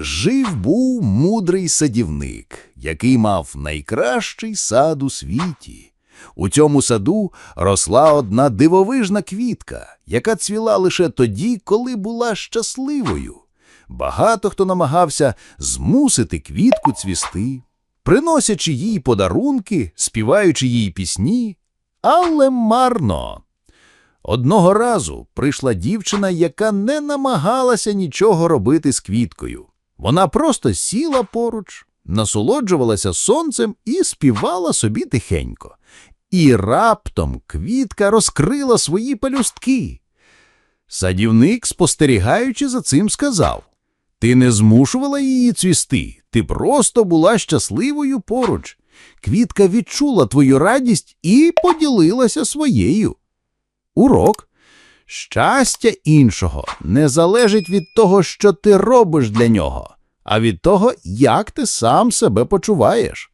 Жив був мудрий садівник, який мав найкращий сад у світі. У цьому саду росла одна дивовижна квітка, яка цвіла лише тоді, коли була щасливою. Багато хто намагався змусити квітку цвісти, приносячи їй подарунки, співаючи їй пісні, але марно. Одного разу прийшла дівчина, яка не намагалася нічого робити з квіткою. Вона просто сіла поруч, насолоджувалася сонцем і співала собі тихенько. І раптом квітка розкрила свої пелюстки. Садівник, спостерігаючи за цим, сказав Ти не змушувала її цвісти, ти просто була щасливою поруч. Квітка відчула твою радість і поділилася своєю. Урок. Щастя іншого не залежить від того, що ти робиш для нього, а від того, як ти сам себе почуваєш.